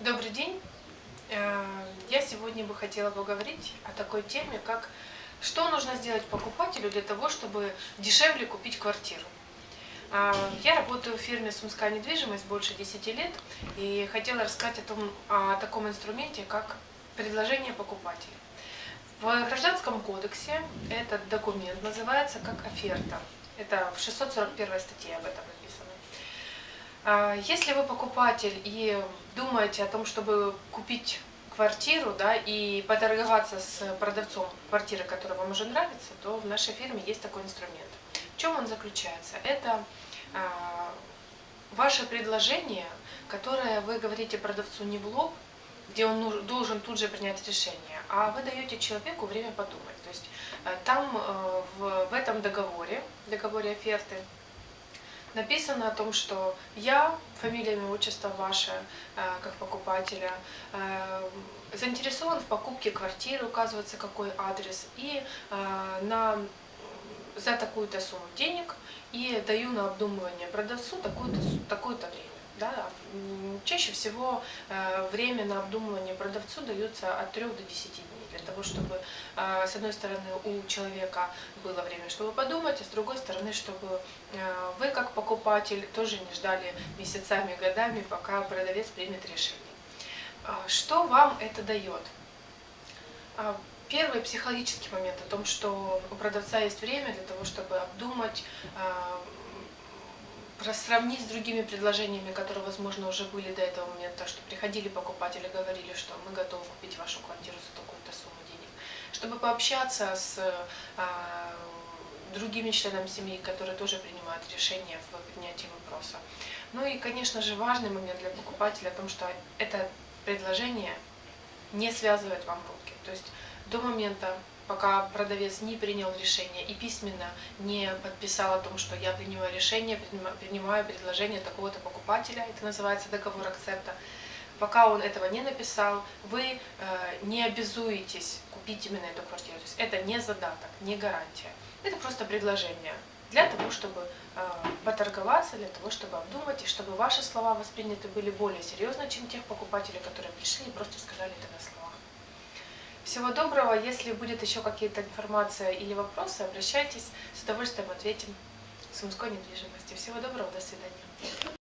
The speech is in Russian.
Добрый день. Э, Я сегодня бы хотела поговорить о такой теме, как что нужно сделать покупателю для того, чтобы дешевле купить квартиру. Э, Я работаю в фирме «Сумская недвижимость» больше 10 лет и хотела рассказать о, том, о таком инструменте, как предложение покупателя. В Гражданском кодексе этот документ называется как оферта. Это в 641 статье об этом написано. А, Если вы покупатель и думаете о том, чтобы купить квартиру, да, и поторговаться с продавцом квартиры, которая вам уже нравится, то в нашей фирме есть такой инструмент. В чем он заключается? Это а, ваше предложение, которое вы говорите продавцу не в лоб, где он должен тут же принять решение, а вы даете человеку время подумать. То есть э, там э, в этом договоре, договоре оферты, написано о том, что я, фамилия, имя, отчество ваше, э, как покупателя, э, заинтересован в покупке квартиры, указывается какой адрес, и э, на, за такую-то сумму денег и даю на обдумывание продавцу такое-то такое-то время. Да? Чаще всего э, время на обдумывание продавцу дается от 3 до 10 дней, для того, чтобы, э, с одной стороны, у человека было время, чтобы подумать, а с другой стороны, чтобы э, вы, как покупатель, тоже не ждали месяцами, годами, пока продавец примет решение. А, Что вам это дает? А, Первый психологический момент о том, что у продавца есть время для того, чтобы обдумать, а, сравнить с другими предложениями, которые, возможно, уже были до этого момента, что приходили покупатели, говорили, что мы готовы купить вашу квартиру за такую-то сумму денег, чтобы пообщаться с а, другими членами семьи, которые тоже принимают решения в принятии вопроса. Ну и, конечно же, важный момент для покупателя о том, что это предложение не связывает вам руки. То есть до момента, пока продавец не принял решение и письменно не подписал о том, что я принимаю решение, принима- принимаю предложение такого-то покупателя, это называется договор акцепта, пока он этого не написал, вы э, не обязуетесь купить именно эту квартиру. То есть это не задаток, не гарантия. Это просто предложение для того, чтобы э, поторговаться, для того, чтобы обдумать, и чтобы ваши слова восприняты были более серьезно, чем тех покупателей, которые пришли и просто сказали это на словах. Всего доброго. Если будет еще какие-то информация или вопросы, обращайтесь. С удовольствием ответим. Сумской недвижимости. Всего доброго. До свидания.